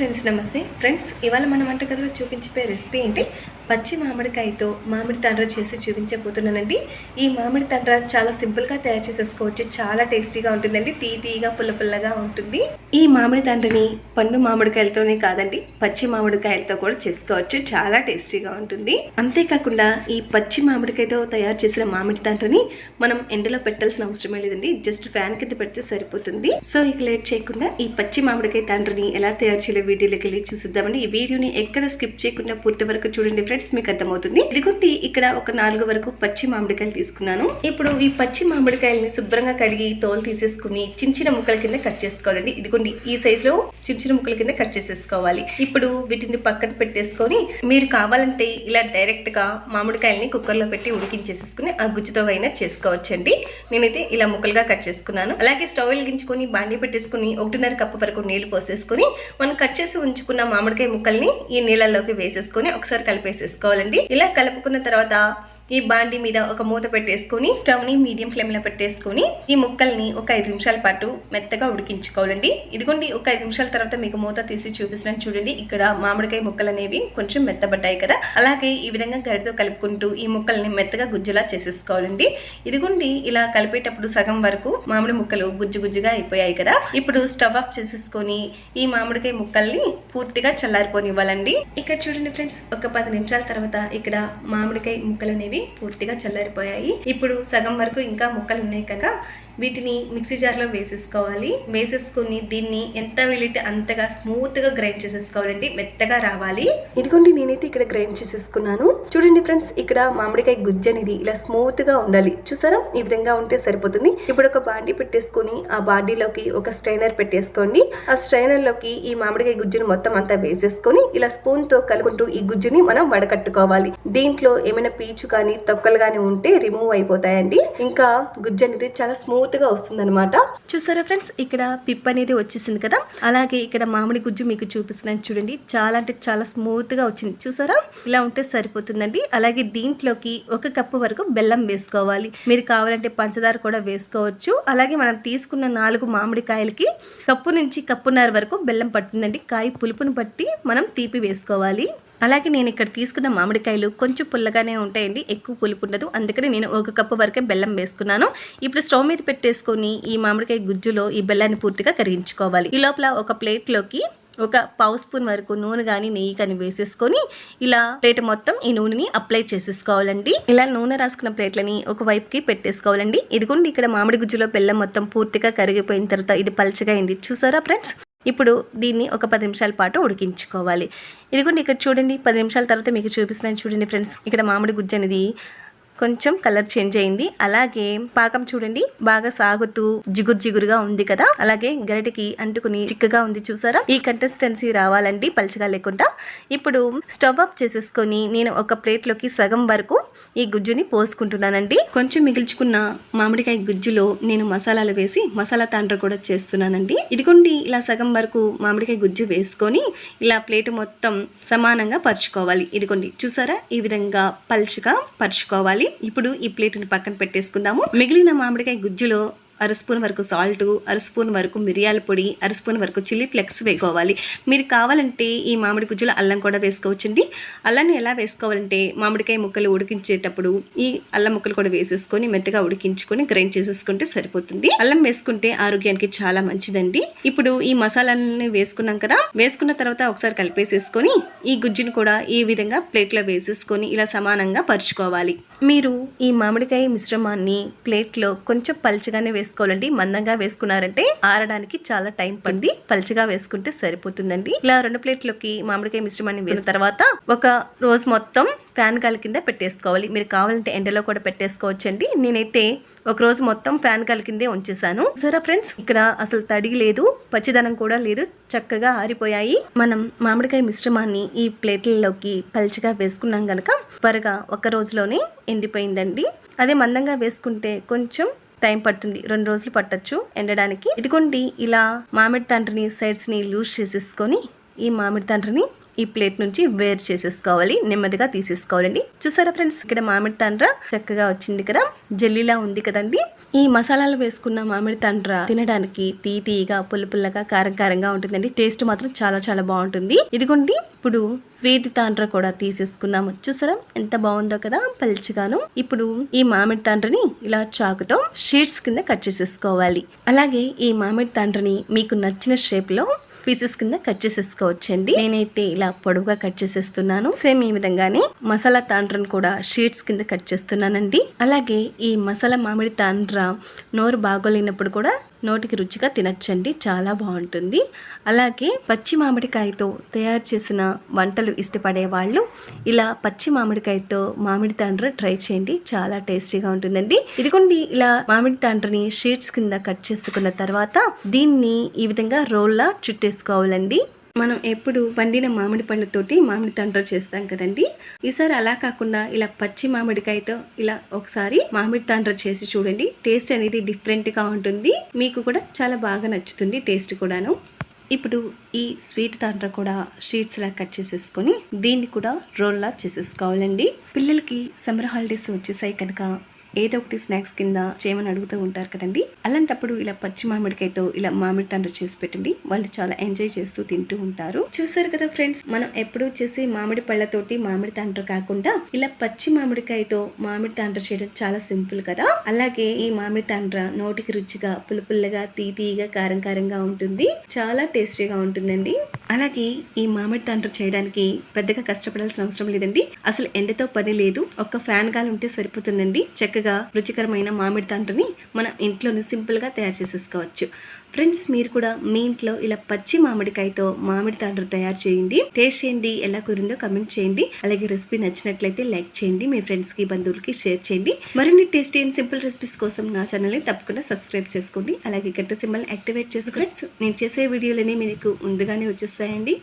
Friends నమస్తే. Friends ఇవాళ మన వంటగదిలో చూపించిపోయే రెసిపీ ఏంటి? పచ్చి మామిడికాయతో మామిడి తండ్ర చేసి చూపించబోతున్నానండి. ఈ మామిడి తండ్ర చాలా సింపుల్గా తయారు చేసేసుకోవచ్చు. చాలా టేస్టీగా ఉంటుందండి. తీ తీగా పుల్ల పుల్లగా ఉంటుంది. ఈ మామిడి తండ్రిని పండు మామిడికాయలతోనే కాదండి పచ్చి మామిడికాయలతో కూడా చేసుకోవచ్చు. చాలా టేస్టీగా ఉంటుంది. అంతేకాకుండా ఈ పచ్చి మామిడికాయతో తయారు చేసిన మామిడి తండ్రిని మనం ఎండలో పెట్టాల్సిన అవసరమే లేదండి. జస్ట్ ఫ్యాన్ కింద పెడితే సరిపోతుంది. సో ఇక లేట్ చేయకుండా ఈ పచ్చి మామిడికాయ తండ్రిని ఎలా తయారు చేయాలో వీడియోలోకి వెళ్ళి చూసిద్దామండి. ఈ వీడియోని ఎక్కడ స్కిప్ చేయకుండా పూర్తి వరకు చూడండి ఫ్రెండ్స్ మీకు అర్థమవుతుంది. ఇదిగోండి ఇక్కడ ఒక నాలుగు వరకు పచ్చి మామిడికాయలు తీసుకున్నాను. ఇప్పుడు ఈ పచ్చి మామిడికాయల్ని శుభ్రంగా కడిగి తోలు తీసేసుకుని చిన్న చిన్న ముక్కల కింద కట్ చేసుకోవాలండి. ఇదిగోండి ఈ సైజ్లో చిన్న చిన్న ముక్కల కింద కట్ చేసేసుకోవాలి. ఇప్పుడు వీటిని పక్కన పెట్టేసుకొని మీరు కావాలంటే ఇలా డైరెక్ట్గా మామిడికాయల్ని కుక్కర్లో పెట్టి ఉడికించేసేసుకుని ఆ గుజ్జుతో అయినా చేసుకోవచ్చండి. నేనైతే ఇలా ముక్కలుగా కట్ చేసుకున్నాను. అలాగే స్టవ్ వెలిగించుకొని బాండి పెట్టేసుకుని ఒకటిన్నర కప్పు వరకు నీళ్ళు పోసేసుకొని మనం కట్ చేసి ఉంచుకున్న మామిడికాయ ముక్కల్ని ఈ నీళ్ళల్లోకి వేసేసుకొని ఒకసారి తీసుకోవాలండి ఇలా కలుపుకున్న తర్వాత ఈ బాండి మీద ఒక మూత పెట్టేసుకొని స్టవ్ని మీడియం ఫ్లేమ్లో పెట్టేసుకొని ఈ ముక్కల్ని ఒక ఐదు నిమిషాల పాటు మెత్తగా ఉడికించుకోవాలండి. ఇదిగోండి ఒక ఐదు నిమిషాల తర్వాత మీకు మూత తీసి చూపిస్తున్నాను చూడండి. ఇక్కడ మామిడికాయ ముక్కలు అనేవి కొంచెం మెత్తబడ్డాయి కదా. అలాగే ఈ విధంగా గరితో కలుపుకుంటూ ఈ ముక్కల్ని మెత్తగా గుజ్జులా చేసేసుకోవాలండి. ఇదిగోండి ఇలా కలిపేటప్పుడు సగం వరకు మామిడి ముక్కలు గుజ్జు గుజ్జుగా అయిపోయాయి కదా. ఇప్పుడు స్టవ్ ఆఫ్ చేసేసుకొని ఈ మామిడికాయ ముక్కల్ని పూర్తిగా చల్లారిపోనివ్వాలండి. ఇక్కడ చూడండి ఫ్రెండ్స్ ఒక పది నిమిషాల తర్వాత ఇక్కడ మామిడికాయ ముక్కలు అనేవి పూర్తిగా చల్లారిపోయాయి. ఇప్పుడు సగం వరకు ఇంకా ముక్కలు ఉన్నాయి కదా. వీటిని మిక్సీ జార్లో వేసేసుకోవాలి. వేసేసుకుని దీన్ని ఎంత వీలైతే అంతగా స్మూత్గా గ్రైండ్ చేసేసుకోవాలండి. మెత్తగా రావాలి. ఇదిగోండి నేనైతే ఇక్కడ గ్రైండ్ చేసేసుకున్నాను. చూడండి ఫ్రెండ్స్ ఇక్కడ మామిడికాయ గుజ్జు అనేది ఇలా స్మూత్గా ఉండాలి. చూసారా? ఈ విధంగా ఉంటే సరిపోతుంది. ఇప్పుడు ఒక బాండీ పెట్టేసుకొని ఆ బాండీలోకి ఒక స్ట్రైనర్ పెట్టేసుకోండి. ఆ స్ట్రైనర్లోకి ఈ మామిడికాయ గుజ్జుని మొత్తం అంతా వేసేసుకొని ఇలా స్పూన్తో కలుపుకుంటూ ఈ గుజ్జుని మనం వడకట్టుకోవాలి. దీంట్లో ఏమైనా పీచు కానీ తొక్కలు కానీ ఉంటే రిమూవ్ అయిపోతాయండి. ఇంకా గుజ్జు అనేది చాలా స్మూత్ స్మూత్గా వస్తుంది అనమాట చూసారా ఫ్రెండ్స్? ఇక్కడ పిప్ అనేది వచ్చేసింది కదా? అలాగే ఇక్కడ మామిడి గుజ్జు మీకు చూపిస్తున్నాను చూడండి. చాలా అంటే చాలా స్మూత్గా వచ్చింది. చూసారా? ఇలా ఉంటే సరిపోతుందండి. అలాగే దీంట్లోకి ఒక కప్పు వరకు బెల్లం వేసుకోవాలి. మీరు కావాలంటే పంచదార కూడా వేసుకోవచ్చు. అలాగే మనం తీసుకున్న నాలుగు మామిడికాయలకి కప్పు నుంచి కప్పున్నర వరకు బెల్లం పడుతుందండి. కాయ పులుపును బట్టి మనం తీపి వేసుకోవాలి. అలాగే నేను ఇక్కడ తీసుకున్న మామిడికాయలు కొంచెం పుల్లగానే ఉంటాయండి ఎక్కువ పులుపు ఉండదు. అందుకని నేను ఒక కప్పు వరకే బెల్లం వేసుకున్నాను. ఇప్పుడు స్టవ్ మీద పెట్టేసుకొని ఈ మామిడికాయ గుజ్జులో ఈ బెల్లాన్ని పూర్తిగా కరిగించుకోవాలి. ఈ లోపల ఒక ప్లేట్లోకి ఒక పావు స్పూన్ వరకు నూనె కానీ నెయ్యి కానీ వేసేసుకొని ఇలా ప్లేట్ మొత్తం ఈ నూనెని అప్లై చేసేసుకోవాలండి. ఇలా నూనె రాసుకున్న ప్లేట్లని ఒక వైపుకి పెట్టేసుకోవాలండి. ఇదిగోండి ఇక్కడ మామిడి గుజ్జులో బెల్లం మొత్తం పూర్తిగా కరిగిపోయిన తర్వాత ఇది పలచగా అయింది. చూసారా ఫ్రెండ్స్? ఇప్పుడు దీన్ని ఒక పది నిమిషాల పాటు ఉడికించుకోవాలి. ఇదిగోండి ఇక్కడ చూడండి పది నిమిషాల తర్వాత మీకు చూపిస్తున్నాను చూడండి ఫ్రెండ్స్. ఇక్కడ మామిడి గుజ్జు అనేది కొంచెం కలర్ చేంజ్ అయింది. అలాగే పాకం చూడండి బాగా సాగుతూ జిగురు జిగురుగా ఉంది కదా. అలాగే గరిటకి అంటుకుని చిక్కగా ఉంది చూసారా? ఈ కన్సిస్టెన్సీ రావాలండి పలుచగా లేకుండా. ఇప్పుడు స్టవ్ ఆఫ్ చేసేసుకొని నేను ఒక ప్లేట్లోకి సగం వరకు ఈ గుజ్జుని పోసుకుంటున్నానండి. కొంచెం మిగిల్చుకున్న మామిడికాయ గుజ్జులో నేను మసాలాలు వేసి మసాలా తాండ్ర కూడా చేస్తున్నానండి. ఇదిగోండి ఇలా సగం వరకు మామిడికాయ గుజ్జు వేసుకొని ఇలా ప్లేట్ మొత్తం సమానంగా పరుచుకోవాలి. ఇదిగోండి చూసారా? ఈ విధంగా పల్చగా పరుచుకోవాలి. ఇప్పుడు ఈ ప్లేట్ని పక్కన పెట్టేసుకుందాము. మిగిలిన మామిడికాయ గుజ్జులో అర స్పూన్ వరకు సాల్ట్ అర స్పూన్ వరకు మిరియాల పొడి అర స్పూన్ వరకు చిల్లీ ఫ్లెక్స్ వేసుకోవాలి. మీరు కావాలంటే ఈ మామిడి గుజ్జులో అల్లం కూడా వేసుకోవచ్చండి. అల్లాన్ని ఎలా వేసుకోవాలంటే మామిడికాయ ముక్కలు ఉడికించేటప్పుడు ఈ అల్లం ముక్కలు కూడా వేసేసుకొని మెత్తగా ఉడికించుకొని గ్రైండ్ చేసేసుకుంటే సరిపోతుంది. అల్లం వేసుకుంటే ఆరోగ్యానికి చాలా మంచిదండి. ఇప్పుడు ఈ మసాలాలని వేసుకున్నాం కదా వేసుకున్న తర్వాత ఒకసారి కలిపేసేసుకొని ఈ గుజ్జును కూడా ఈ విధంగా ప్లేట్లో వేసేసుకొని ఇలా సమానంగా పరుచుకోవాలి. మీరు ఈ మామిడికాయ మిశ్రమాన్ని ప్లేట్లో కొంచెం పల్చగానే వేసుకోవాలండి. మందంగా వేసుకున్నారంటే ఆరడానికి చాలా టైం పడింది పల్చగా వేసుకుంటే సరిపోతుందండి. ఇలా రెండు ప్లేట్లోకి మామిడికాయ మిశ్రమాన్ని వేసిన తర్వాత ఒక రోజు మొత్తం ఫ్యాన్ గాలి కింద పెట్టేసుకోవాలి. మీరు కావాలంటే ఎండలో కూడా పెట్టేసుకోవచ్చండి. నేనైతే ఒక రోజు మొత్తం ఫ్యాన్ గాలి కిందే ఉంచేసాను సరే ఫ్రెండ్స్ ఇక్కడ అసలు తడి లేదు పచ్చిదనం కూడా లేదు. చక్కగా ఆరిపోయాయి. మనం మామిడికాయ మిశ్రమాన్ని ఈ ప్లేట్లలోకి పల్చగా వేసుకున్నాం గనక త్వరగా ఒక రోజులోనే ఎండిపోయిందండి. అదే మందంగా వేసుకుంటే కొంచెం టైం పడుతుంది. రెండు రోజులు పట్టొచ్చు ఎండడానికి. ఇదిగోండి ఇలా మామిడి తండ్రిని సైడ్స్ని లూజ్ చేసేసుకొని ఈ మామిడి తండ్రిని ఈ ప్లేట్ నుంచి వేరు చేసేసుకోవాలి. నెమ్మదిగా తీసేసుకోవాలండి. చూసారా ఫ్రెండ్స్ ఇక్కడ మామిడి తండ్ర చక్కగా వచ్చింది కదా. జెల్లీలా ఉంది కదండి. ఈ మసాలాలు వేసుకున్న మామిడి తండ్ర తినడానికి తీ తీగా పుల్ల పుల్లగా కారం కారంగా ఉంటుందండి. టేస్ట్ మాత్రం చాలా చాలా బాగుంటుంది. ఇదిగోండి ఇప్పుడు స్వీట్ తాండ్ర కూడా తీసేసుకున్నాము చూసారా ఎంత బాగుందో కదా పల్చిగాను. ఇప్పుడు ఈ మామిడి తండ్రని ఇలా చాకుతో షీట్స్ కింద కట్ చేసేసుకోవాలి. అలాగే ఈ మామిడి తండ్రని మీకు నచ్చిన షేప్లో పీసెస్ కింద కట్ చేసేసుకోవచ్చండి. నేనైతే ఇలా పొడవుగా కట్ చేసేస్తున్నాను. సేమ్ ఈ విధంగానే మసాలా తాండ్రను కూడా షీట్స్ కింద కట్ చేస్తున్నానండి. అలాగే ఈ మసాలా మామిడి తాండ్ర నోరు బాగోలేనప్పుడు కూడా నోటికి రుచిగా తినచ్చండి. చాలా బాగుంటుంది. అలాగే పచ్చి మామిడికాయతో తయారు చేసిన వంటలు ఇష్టపడే వాళ్ళు ఇలా పచ్చి మామిడికాయతో మామిడి తాండ్ర ట్రై చేయండి. చాలా టేస్టీగా ఉంటుందండి. ఇదిగోండి ఇలా మామిడి తాండ్రని షీట్స్ కింద కట్ చేసుకున్న తర్వాత దీన్ని ఈ విధంగా రోల్లా చుట్టేసుకోవాలండి. మనం ఎప్పుడు వండిన మామిడి పళ్ళతోటి మామిడి తండ్ర చేస్తాం కదండి. ఈసారి అలా కాకుండా ఇలా పచ్చి మామిడికాయతో ఇలా ఒకసారి మామిడి తండ్ర చేసి చూడండి. టేస్ట్ అనేది డిఫరెంట్గా ఉంటుంది. మీకు కూడా చాలా బాగా నచ్చుతుంది టేస్ట్ కూడాను. ఇప్పుడు ఈ స్వీట్ తాండ్ర కూడా షీట్స్ లా కట్ చేసేసుకొని దీన్ని కూడా రోల్లా చేసేసుకోవాలండి. పిల్లలకి సమ్మర్ హాలిడేస్ వచ్చేసాయి కనుక ఏదో ఒకటి స్నాక్స్ కింద చేయమని అడుగుతూ ఉంటారు కదండి. అలాంటప్పుడు ఇలా పచ్చి మామిడికాయతో ఇలా మామిడి తండ్రి చేసి పెట్టండి. వాళ్ళు చాలా ఎంజాయ్ చేస్తూ తింటూ ఉంటారు. చూసారు కదా ఫ్రెండ్స్ మనం ఎప్పుడు చేసే మామిడి పళ్ళతోటి మామిడి తండ్రి కాకుండా ఇలా పచ్చి మామిడికాయతో మామిడి తండ్రి చేయడం చాలా సింపుల్ కదా. అలాగే ఈ మామిడి తండ్ర నోటికి రుచిగా పులుపుల్లగా తీతీగా కారం కారంగా ఉంటుంది. చాలా టేస్టీగా ఉంటుందండి. అలాగే ఈ మామిడి తండ్రి చేయడానికి పెద్దగా కష్టపడాల్సిన అవసరం లేదండి. అసలు ఎండతో పని లేదు. ఒక్క ఫ్యాన్ గాలి ఉంటే సరిపోతుందండి. చక్కగా రుచికరమైన మామిడి తండ్రిని మనం ఇంట్లోనే సింపుల్గా తయారు చేసేసుకోవచ్చు. ఫ్రెండ్స్ మీరు కూడా మీ ఇంట్లో ఇలా పచ్చి మామిడికాయతో మామిడి తాండ్రు తయారు చేయండి. టేస్ట్ చేయండి ఎలా కుదిరిందో కమెంట్ చేయండి. అలాగే రెసిపీ నచ్చినట్లయితే లైక్ చేయండి మీ ఫ్రెండ్స్కి బంధువులకి షేర్ చేయండి. మరిన్ని టేస్టీ అండ్ సింపుల్ రెసిపీస్ కోసం నా ఛానల్ని తప్పకుండా సబ్స్క్రైబ్ చేసుకోండి. అలాగే గంట సింబల్ యాక్టివేట్ చేసుకోండి. నేను చేసే వీడియోలనే మీకు ముందుగానే వచ్చేస్తాయండి.